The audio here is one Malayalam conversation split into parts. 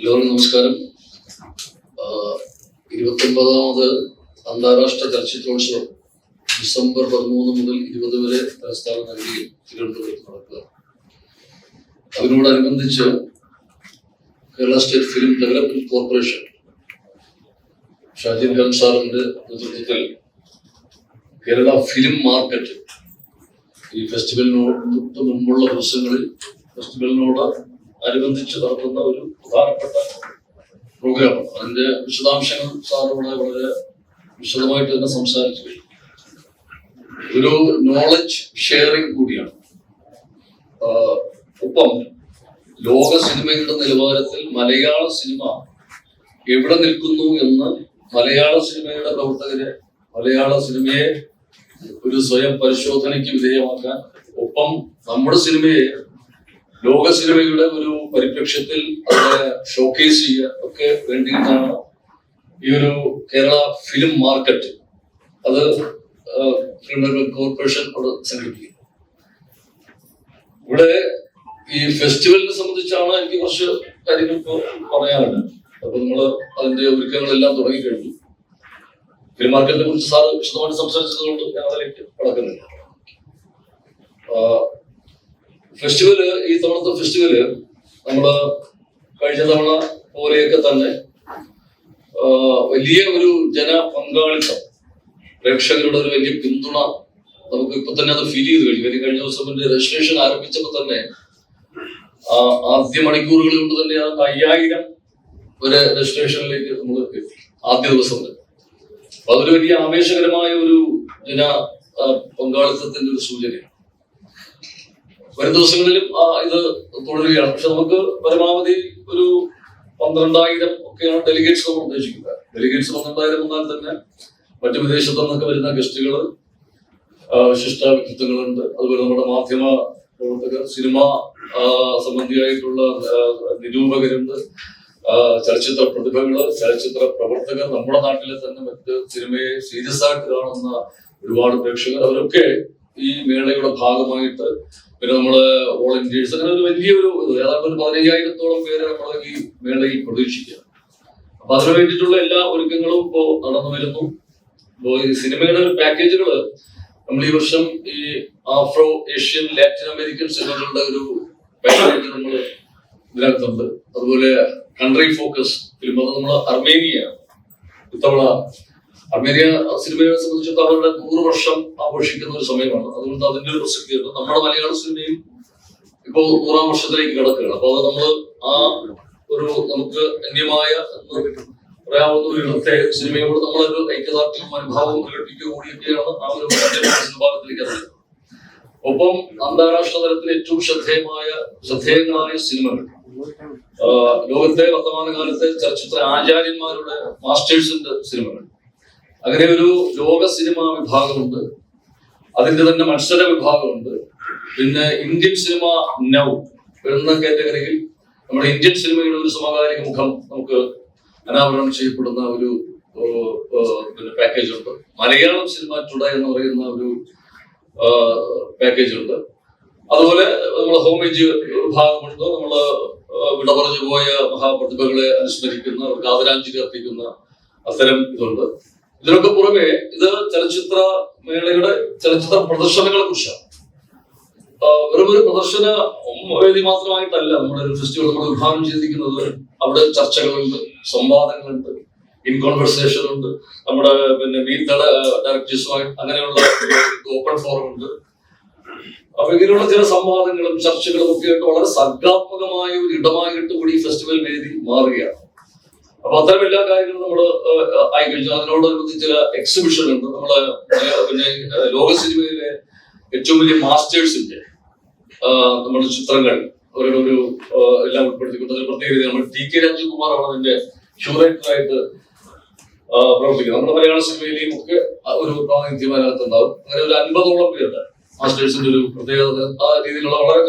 എല്ലാവർക്കും നമസ്കാരം. ഇരുപത്തി ഒമ്പതാമത് അന്താരാഷ്ട്ര ചലച്ചിത്രോത്സവം ഡിസംബർ പതിമൂന്ന് മുതൽ ഇരുപത് വരെ തലസ്ഥാന നഗരിയിൽ തിരുവനന്തപുരത്ത് നടക്കുക. അതിനോടനുബന്ധിച്ച് Kerala state film development corporation Shajin Khan നേതൃത്വത്തിൽ കേരള ഫിലിം മാർക്കറ്റ് ഈ ഫെസ്റ്റിവലിനോട് മുമ്പുള്ള ദിവസങ്ങളിൽ ഫെസ്റ്റിവലിനോട് അനുബന്ധിച്ച് നടത്തുന്ന ഒരു പ്രധാനപ്പെട്ട പ്രോഗ്രാം അതിന്റെ വിശദാംശങ്ങൾ സാറിനോട് വളരെ വിശദമായിട്ട് തന്നെ സംസാരിച്ചു. ഒരു നോളജ് ഷെയറിംഗ് കൂടിയാണ്. ഒപ്പം ലോക സിനിമയുടെ നിലവാരത്തിൽ മലയാള സിനിമ എവിടെ നിൽക്കുന്നു എന്ന് മലയാള സിനിമയുടെ പ്രവർത്തകരെ മലയാള സിനിമയെ ഒരു സ്വയം പരിശോധനയ്ക്ക് വിധേയമാക്കാൻ ഒപ്പം നമ്മുടെ സിനിമയെ ലോക സിനിമയുടെ ഒരു പരിപ്രേക്ഷ്യത്തിൽ അതിനെ ഷോക്കേസ് ചെയ്യുക ഒക്കെ വേണ്ടിയിട്ടാണ് ഈ ഒരു കേരള ഫിലിം മാർക്കറ്റ് അത് കോർപ്പറേഷൻ അവിടെ സംഘടിപ്പിക്കുന്നത്. ഇവിടെ ഈ ഫെസ്റ്റിവലിനെ സംബന്ധിച്ചാണ് എനിക്ക് കുറച്ച് കാര്യങ്ങൾ ഇപ്പോൾ പറയാനുണ്ട്. അപ്പൊ നമ്മൾ അതിന്റെ ഒരുക്കങ്ങളെല്ലാം തുടങ്ങിക്കഴിഞ്ഞു. ഫിലിം മാർക്കറ്റിനെ കുറിച്ച് സാറ് വിശദമായിട്ട് സംസാരിച്ചതുകൊണ്ട് ഞാൻ അതിലേക്ക് കടക്കുന്നില്ല. ഫെസ്റ്റിവൽ ഈ തവണത്തെ ഫെസ്റ്റിവൽ നമ്മൾ കഴിഞ്ഞ തവണ പോലെയൊക്കെ തന്നെ വലിയ ഒരു ജന പങ്കാളിത്തം പ്രേക്ഷകരുടെ ഒരു വലിയ പിന്തുണ നമുക്ക് ഇപ്പൊ തന്നെ അത് ഫീൽ ചെയ്ത് കഴിഞ്ഞു. കഴിഞ്ഞ ദിവസം രജിസ്ട്രേഷൻ ആരംഭിച്ചപ്പോൾ തന്നെ ആദ്യ മണിക്കൂറുകളിൽ കൊണ്ട് തന്നെ അത് അയ്യായിരം ഒരു രജിസ്ട്രേഷനിലേക്ക് നമ്മൾ ആദ്യ ദിവസം തന്നെ. അതൊരു വലിയ ആവേശകരമായ ഒരു ജന പങ്കാളിത്തത്തിന്റെ ഒരു സൂചനയാണ്. വരും ദിവസങ്ങളിലും ഇത് തുടരുകയാണ്. പക്ഷെ നമുക്ക് പരമാവധി ഒരു പന്ത്രണ്ടായിരം ഒക്കെയാണ് ഡെലിഗേറ്റ്സ് നമ്മൾ ഉദ്ദേശിക്കുന്നത്. ഡെലിഗേറ്റ്സ് പന്ത്രണ്ടായിരം വന്നാൽ തന്നെ മറ്റു വിദേശത്തു നിന്നൊക്കെ വരുന്ന ഗസ്റ്റുകൾ വിശിഷ്ട വ്യക്തിത്വങ്ങളുണ്ട്. അതുപോലെ നമ്മുടെ മാധ്യമ പ്രവർത്തകർ സിനിമ സംബന്ധിയായിട്ടുള്ള നിരൂപകരുണ്ട്. ചലച്ചിത്ര പ്രതിഭകൾ ചലച്ചിത്ര പ്രവർത്തകർ നമ്മുടെ നാട്ടിലെ തന്നെ മറ്റ് സിനിമയെ സീരിയസ് ആയിട്ട് കാണുന്ന ഒരുപാട് പ്രേക്ഷകർ. അവരൊക്കെ ഈ മേളയുടെ ഭാഗമായിട്ട്. പിന്നെ നമ്മൾ ഇന്ത്യൻസ് അങ്ങനെ ഒരു വലിയൊരു ഏതാണ്ട് ഒരു പതിനയ്യായിരത്തോളം പേര് നമ്മൾ ഈ മേളയിൽ പ്രതീക്ഷിക്കുക അപ്പൊ അതിനു വേണ്ടിയിട്ടുള്ള എല്ലാ ഒരുക്കങ്ങളും ഇപ്പോ നടന്നു വരുന്നു. ഇപ്പോ ഈ സിനിമയുടെ പാക്കേജുകൾ നമ്മൾ ഈ വർഷം ഈ ആഫ്രോ ഏഷ്യൻ ലാറ്റിൻ അമേരിക്കൻ സിനിമകളുടെ ഒരു പാക്കേജ് നമ്മൾ ഇതിനകത്തുണ്ട്. അതുപോലെ കൺട്രി ഫോക്കസ് ഫിലിം അത് നമ്മൾ അർമേനിയ ഇത്തവണ അർമേനിയ സിനിമയെ സംബന്ധിച്ചിടത്തോളം അവരുടെ നൂറ് വർഷം ആഘോഷിക്കുന്ന ഒരു സമയമാണ്. അതുകൊണ്ട് അതിന്റെ ഒരു പ്രസക്തിയുണ്ട് നമ്മുടെ മലയാള സിനിമയും ഇപ്പോൾ നൂറാം വർഷത്തിലേക്ക് കിടക്കുകയാണ്. അപ്പൊ അത് നമ്മൾ ആ ഒരു നമുക്ക് അന്യമായ പറയാവുന്ന ഒരു ഇടത്തെ സിനിമയോട് നമ്മളൊരു ഐക്യദാർഢ്യവും അനുഭാവവും പ്രകടിപ്പിക്കുക കൂടിയൊക്കെയാണ് ആ ഒരു ഭാഗത്തിലേക്ക് ഇറങ്ങുന്നത് ഒപ്പം അന്താരാഷ്ട്ര തലത്തിൽ ഏറ്റവും ശ്രദ്ധേയമായ ശ്രദ്ധേയങ്ങളായ സിനിമകൾ. ലോകത്തെ വർത്തമാനകാലത്തെ ചലച്ചിത്ര ആചാര്യന്മാരുടെ മാസ്റ്റേഴ്സിന്റെ സിനിമകൾ. അങ്ങനെ ഒരു ലോക സിനിമാ വിഭാഗമുണ്ട്. അതിന്റെ തന്നെ മത്സര വിഭാഗമുണ്ട്. പിന്നെ ഇന്ത്യൻ സിനിമ നൗ എന്ന കാറ്റഗറിയിൽ നമ്മുടെ ഇന്ത്യൻ സിനിമയുടെ ഒരു സമകാലിക മുഖം നമുക്ക് അനാവരണം ചെയ്യപ്പെടുന്ന ഒരു പിന്നെ പാക്കേജ് ഉണ്ട്. മലയാളം സിനിമ ടുഡേ എന്ന് പറയുന്ന ഒരു പാക്കേജ് ഉണ്ട്. അതുപോലെ നമ്മൾ ഹോമേജ് വിഭാഗമുണ്ട്. നമ്മൾ വിട പറഞ്ഞു പോയ മഹാപ്രതിഭകളെ അനുസ്മരിക്കുന്ന അവർക്ക് ആദരാഞ്ജലി അർപ്പിക്കുന്ന അത്തരം ഇതുണ്ട്. ഇതിനൊക്കെ പുറമെ ഇത് ചലച്ചിത്ര മേളയുടെ ചലച്ചിത്ര പ്രദർശനങ്ങളെ കുറിച്ചാണ്. വെറും ഒരു പ്രദർശന വേദി മാത്രമായിട്ടല്ല നമ്മുടെ ഒരു ഫെസ്റ്റിവൽ നമ്മൾ വിഭാവനം ചെയ്തിരിക്കുന്നത്. അവിടെ ചർച്ചകളുണ്ട് സംവാദങ്ങളുണ്ട് ഇൻ കോൺവെർസേഷൻ ഉണ്ട്. നമ്മുടെ പിന്നെ മീറ്റ് ഡയറക്ടേഴ്സുമായി അങ്ങനെയുള്ള ഓപ്പൺ ഫോറം ഉണ്ട്. അപ്പൊ ഇങ്ങനെയുള്ള ചില സംവാദങ്ങളും ചർച്ചകളും ഒക്കെ ആയിട്ട് വളരെ സർഗാത്മകമായ ഒരു ഇടമായിട്ട് കൂടി ഫെസ്റ്റിവൽ വേദി മാറുകയാണ്. അപ്പൊ അത്തരം എല്ലാ കാര്യങ്ങളും നമ്മൾ കഴിഞ്ഞു. അതിനോടനുബന്ധിച്ച് ചില എക്സിബിഷൻ ഉണ്ട്. നമ്മൾ പിന്നെ ലോക സിനിമയിലെ ഏറ്റവും വലിയ മാസ്റ്റേഴ്സിന്റെ നമ്മുടെ ചിത്രങ്ങൾ. അവരുടെ ഒരു എല്ലാം ഉൾപ്പെടുത്തിക്കൊണ്ട് അതിൽ പ്രത്യേക രീതി നമ്മൾ ടി കെ രാജകുമാറാണ് അതിന്റെ ക്യൂറേറ്ററായിട്ട് പ്രവർത്തിക്കുന്നത്. നമ്മുടെ മലയാള സിനിമയിലെയും ഒക്കെ ഒരു പ്രാതിനിധ്യം അതിനകത്തുണ്ടാവും അങ്ങനെ ഒരു അൻപതോളം പേരുടെ മാസ്റ്റേഴ്സിന്റെ ഒരു പ്രത്യേകത. ആ രീതിയിലുള്ള വളരെ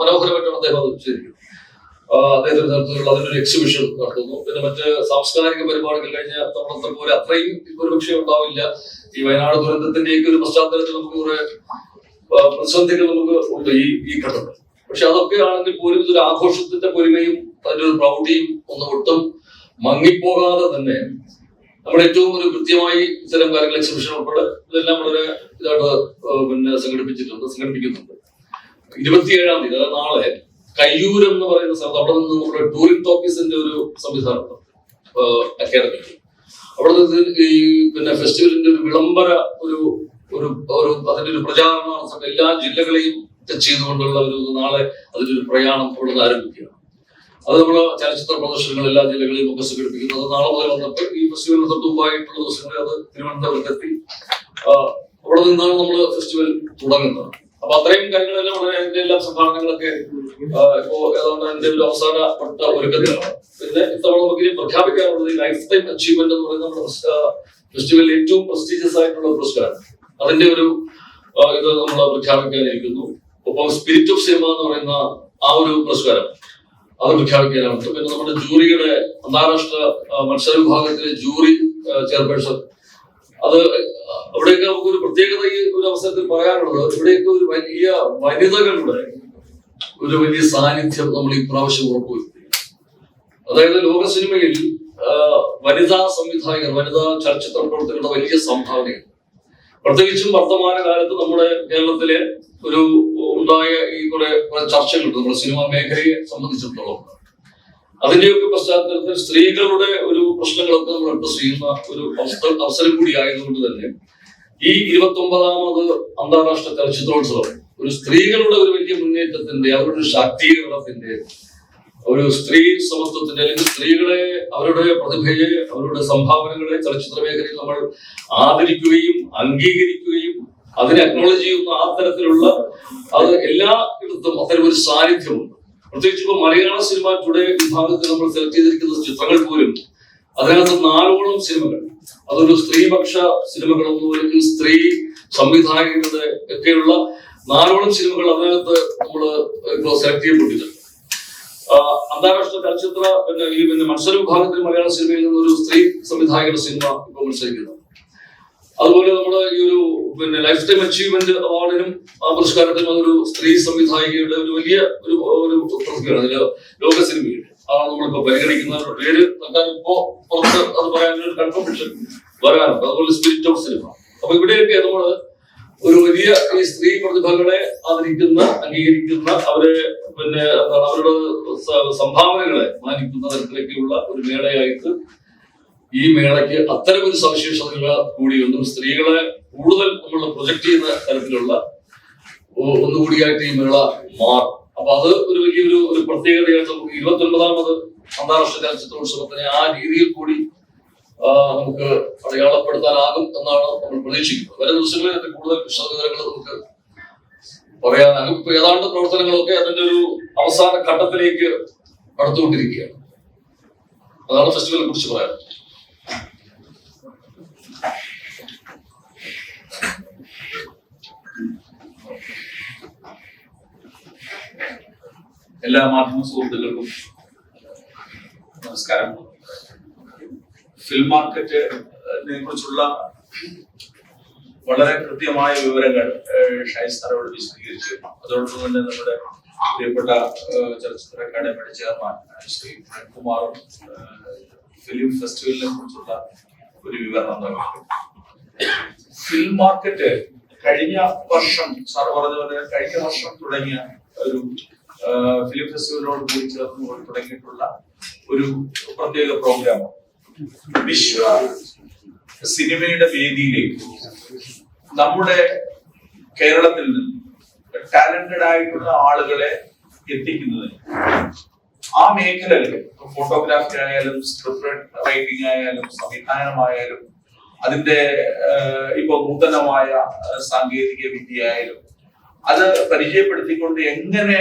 മനോഹരമായിട്ടാണ് അദ്ദേഹം അത് ചെയ്തിരിക്കുന്നത്. അദ്ദേഹത്തിന്റെ നേതൃത്വത്തിലുള്ള അതിനൊരു എക്സിബിഷൻ നടത്തുന്നു. പിന്നെ മറ്റ് സാംസ്കാരിക പരിപാടികൾ കഴിഞ്ഞ തവണത്തെ പോലെ അത്രയും ഒരു പക്ഷേ ഉണ്ടാവില്ല. ഈ വയനാട് ദുരന്തത്തിന്റെയൊക്കെ ഒരു പശ്ചാത്തലത്തിൽ നമുക്ക് കുറെ പ്രതിസന്ധികൾ നമുക്ക് ഉണ്ട് ഈ ഈ ഘട്ടത്തിൽ. പക്ഷെ അതൊക്കെ ആണെങ്കിൽ പോലും ഇതൊരു ആഘോഷത്തിന്റെ പൊലിമയും അതിന്റെ ഒരു പ്രൗഢിയും ഒന്നും ഒട്ടും മങ്ങിപ്പോകാതെ തന്നെ നമ്മൾ ഏറ്റവും ഒരു കൃത്യമായി ഇത്തരം കാര്യങ്ങൾ എക്സിബിഷൻ ഉൾപ്പെടെ ഇതെല്ലാം വളരെ ഇതായിട്ട് പിന്നെ സംഘടിപ്പിച്ചിട്ടുണ്ട് സംഘടിപ്പിക്കുന്നുണ്ട്. ഇരുപത്തിയേഴാം തീയതി അതായത് നാളെ കയ്യൂർ എന്ന് പറയുന്ന സ്ഥലത്ത് അവിടെ നിന്ന് നമ്മുടെ ടൂറിസ്റ്റ് ഓഫീസിന്റെ ഒരു സംവിധാനം അക്കാദമി അവിടെ നിന്ന് ഈ പിന്നെ ഫെസ്റ്റിവലിന്റെ ഒരു വിളംബര ഒരു ഒരു ഒരു അതിന്റെ ഒരു പ്രചാരണ എല്ലാ ജില്ലകളെയും ടച്ച് ചെയ്തുകൊണ്ടുള്ള ഒരു നാളെ അതിന്റെ ഒരു പ്രയാണം അവിടെ ആരംഭിക്കുകയാണ്. അത് നമ്മൾ ചലച്ചിത്ര പ്രദർശനങ്ങൾ എല്ലാ ജില്ലകളിലും ഒക്കെ സംഘടിപ്പിക്കുന്നത്. നാളെ മുതൽ വന്നപ്പോൾ ഈ ഫെസ്റ്റിവലിന് തൊട്ട് മുമ്പായിട്ടുള്ള ദിവസങ്ങളിൽ അത് തിരുവനന്തപുരത്തെത്തി. അവിടെ നിന്നാണ് നമ്മൾ ഫെസ്റ്റിവൽ തുടങ്ങുന്നത്. അപ്പൊ അത്രയും കാര്യങ്ങളെല്ലാം വളരെ എല്ലാ സംഭാവനകളൊക്കെ ഇപ്പോ ഏതാണ്ട് അതിന്റെ ഒരു അവസാന വട്ട ഒരുക്കത്തിലാണ്. പിന്നെ ഇത്തവണ നമുക്ക് പ്രഖ്യാപിക്കാനുള്ളത് ലൈഫ് ടൈം അച്ചീവ്മെന്റ് എന്ന് പറയുന്ന നമ്മുടെ ഫെസ്റ്റിവലിൽ ഏറ്റവും പ്രസ്റ്റീജിയസ് ആയിട്ടുള്ള പുരസ്കാരം അതിന്റെ ഒരു ഇത് നമ്മൾ പ്രഖ്യാപിക്കാനിരിക്കുന്നു. ഒപ്പം സ്പിരിറ്റ് ഓഫ് സിനിമ എന്ന് പറയുന്ന ആ ഒരു പുരസ്കാരം അത് പ്രഖ്യാപിക്കാനാണ്. പിന്നെ നമ്മുടെ ജൂറിയുടെ അന്താരാഷ്ട്ര മത്സര വിഭാഗത്തിലെ ജൂറി ചെയർപേഴ്സൺ അത് അവിടെയൊക്കെ നമുക്ക് ഒരു പ്രത്യേകത ഈ ഒരു അവസരത്തിൽ പറയാനുള്ളത് ഇവിടെയൊക്കെ ഒരു വലിയ വനിതകളുടെ ഒരു വലിയ സാന്നിധ്യം നമ്മൾ ഈ പ്രാവശ്യം ഉറപ്പുവരുത്തി. അതായത് ലോക സിനിമയിൽ വനിതാ സംവിധായകർ വനിതാ ചലച്ചിത്ര പ്രവർത്തകരുടെ വലിയ സംഭാവനയാണ് പ്രത്യേകിച്ചും വർത്തമാന കാലത്ത് നമ്മുടെ കേരളത്തിലെ ഒരു ഉണ്ടായ ഈ കുറെ കുറെ ചർച്ചകളുണ്ട്. നമ്മുടെ സിനിമാ മേഖലയെ സംബന്ധിച്ചിടത്തോളം. അതിന്റെയൊക്കെ പശ്ചാത്തലത്തിൽ സ്ത്രീകളുടെ ഒരു പ്രശ്നങ്ങളൊക്കെ നമ്മൾ അഡ്രസ് ചെയ്യുന്ന ഒരു അവസ- അവസരം കൂടി ആയതുകൊണ്ട് തന്നെ ഈ ഇരുപത്തി ഒമ്പതാമത് അന്താരാഷ്ട്ര ചലച്ചിത്രോത്സവം ഒരു സ്ത്രീകളുടെ ഒരു വലിയ മുന്നേറ്റത്തിന്റെ അവരുടെ ശാക്തീകരണത്തിന്റെ ഒരു സ്ത്രീ സമത്വത്തിന്റെ അല്ലെങ്കിൽ സ്ത്രീകളെ അവരുടെ പ്രതിഭയെ അവരുടെ സംഭാവനകളെ ചലച്ചിത്ര മേഖലയിൽ നമ്മൾ ആദരിക്കുകയും അംഗീകരിക്കുകയും അതിനെ അക്നോളജ് ചെയ്യുന്ന ആ തരത്തിലുള്ള അത് എല്ലാ ഇടത്തും അത്തരം ഒരു സാന്നിധ്യമുണ്ട്. പ്രത്യേകിച്ച് ഇപ്പൊ മലയാള സിനിമ ടുഡേ വിഭാഗത്തിൽ നമ്മൾ സെലക്ട് ചെയ്തിരിക്കുന്ന ചിത്രങ്ങൾ പോലും അതിനകത്ത് നാലോളം സിനിമകൾ. അതൊരു സ്ത്രീപക്ഷ സിനിമകളൊന്നും അല്ലെങ്കിൽ സ്ത്രീ സംവിധായകരുടെ ഒക്കെയുള്ള നാലോളം സിനിമകൾ അതിനകത്ത് നമ്മൾ ഇപ്പോൾ സെലക്ട് ചെയ്യപ്പെട്ടിട്ടുണ്ട്. അന്താരാഷ്ട്ര ചലച്ചിത്ര പിന്നെ ഈ പിന്നെ മത്സര വിഭാഗത്തിൽ മലയാള സിനിമയിൽ നിന്ന് ഒരു സ്ത്രീ സംവിധായകരുടെ സിനിമ ഇപ്പോൾ മത്സരിക്കുന്നത്. അതുപോലെ നമ്മുടെ ഈ ഒരു പിന്നെ ലൈഫ് ടൈം അച്ചീവ്മെന്റ് അവാർഡിനും ആ പുരസ്കാരത്തിൽ വന്നൊരു സ്ത്രീ സംവിധായികയുടെ ഒരു വലിയ ഒരു ഒരു പ്രതിഭയാണ് ലോക സിനിമയിൽ. ആ നമ്മളിപ്പോ പരിഗണിക്കുന്നവരുടെ പേര്. തൽക്കാലം ഇപ്പോ പുറത്ത് അത് പറയാനൊരു കൺഫർമേഷൻ വരാനുണ്ട് അതുപോലെ സ്പിരിറ്റ് ഓഫ് സിനിമ അപ്പൊ ഇവിടെയൊക്കെ നമ്മൾ ഒരു വലിയ ഈ സ്ത്രീ പ്രതിഭകളെ ആദരിക്കുന്ന അംഗീകരിക്കുന്ന അവരെ പിന്നെ അവരുടെ സംഭാവനകളെ മാനിക്കുന്ന തരത്തിലേക്കുള്ള ഒരു മേളയായിട്ട് ഈ മേളയ്ക്ക് അത്തരം ഒരു സവിശേഷതകൾ കൂടിയുണ്ടും. സ്ത്രീകളെ കൂടുതൽ നമ്മൾ പ്രൊജക്ട് ചെയ്യുന്ന തരത്തിലുള്ള ഒന്നുകൂടിയായിട്ട് ഈ മേള മാറും. അപ്പൊ അത് ഒരു വലിയൊരു ഒരു പ്രത്യേകതയായിട്ട് നമുക്ക് ഇരുപത്തി ഒൻപതാമത് അന്താരാഷ്ട്ര ചലച്ചിത്രോത്സവത്തിനെ ആ രീതിയിൽ കൂടി നമുക്ക് അടയാളപ്പെടുത്താനാകും എന്നാണ് നമ്മൾ പ്രതീക്ഷിക്കുന്നത്. വരും ദിവസങ്ങളിൽ അതിന്റെ കൂടുതൽ വിശദവിവരങ്ങൾ നമുക്ക് പറയാനാകും. ഇപ്പൊ ഏതാണ്ട് പ്രവർത്തനങ്ങളൊക്കെ അതിന്റെ ഒരു അവസാന ഘട്ടത്തിലേക്ക് അടുത്തുകൊണ്ടിരിക്കുകയാണ് അതാണ് ഫെസ്റ്റിവലിനെ കുറിച്ച് പറയാൻ എല്ലാ മാധ്യമ സുഹൃത്തുക്കൾക്കും നമസ്കാരം. ഫിലിം മാർക്കറ്റിനെ കുറിച്ചുള്ള വളരെ കൃത്യമായ വിവരങ്ങൾ ഷൈസ്തറോട് വിശദീകരിച്ചു. അതോടൊപ്പം തന്നെ നമ്മുടെ പ്രിയപ്പെട്ട ചലച്ചിത്ര അക്കാദമിയുടെ ചെയർമാൻ ശ്രീ കുമാറും ഫിലിം ഫെസ്റ്റിവലിനെ കുറിച്ചുള്ള ഒരു വിവരണം നൽകി ഫിലിം മാർക്കറ്റ് കഴിഞ്ഞ വർഷം സാർ പറഞ്ഞ പോലെ കഴിഞ്ഞ വർഷം തുടങ്ങിയ ഒരു ഫിലിം ഫെസ്റ്റിവലിനോട് കൂടി ചേർന്ന് തുടങ്ങിയിട്ടുള്ള ഒരു പ്രത്യേക പ്രോഗ്രാം വിശ്വ സിനിമയുടെ വേദിയിലേക്ക്. നമ്മുടെ കേരളത്തിൽ നിന്ന് ടാലന്റഡ് ആയിട്ടുള്ള ആളുകളെ എത്തിക്കുന്നതിന്. ആ മേഖലകളിൽ ഫോട്ടോഗ്രാഫി ആയാലും സ്ക്രിപ്റ്റ് റൈറ്റിംഗ് ആയാലും സംവിധാനമായാലും അതിന്റെ ഇപ്പൊ നൂതനമായ സാങ്കേതിക വിദ്യ ആയാലും അത് പരിചയപ്പെടുത്തിക്കൊണ്ട് എങ്ങനെ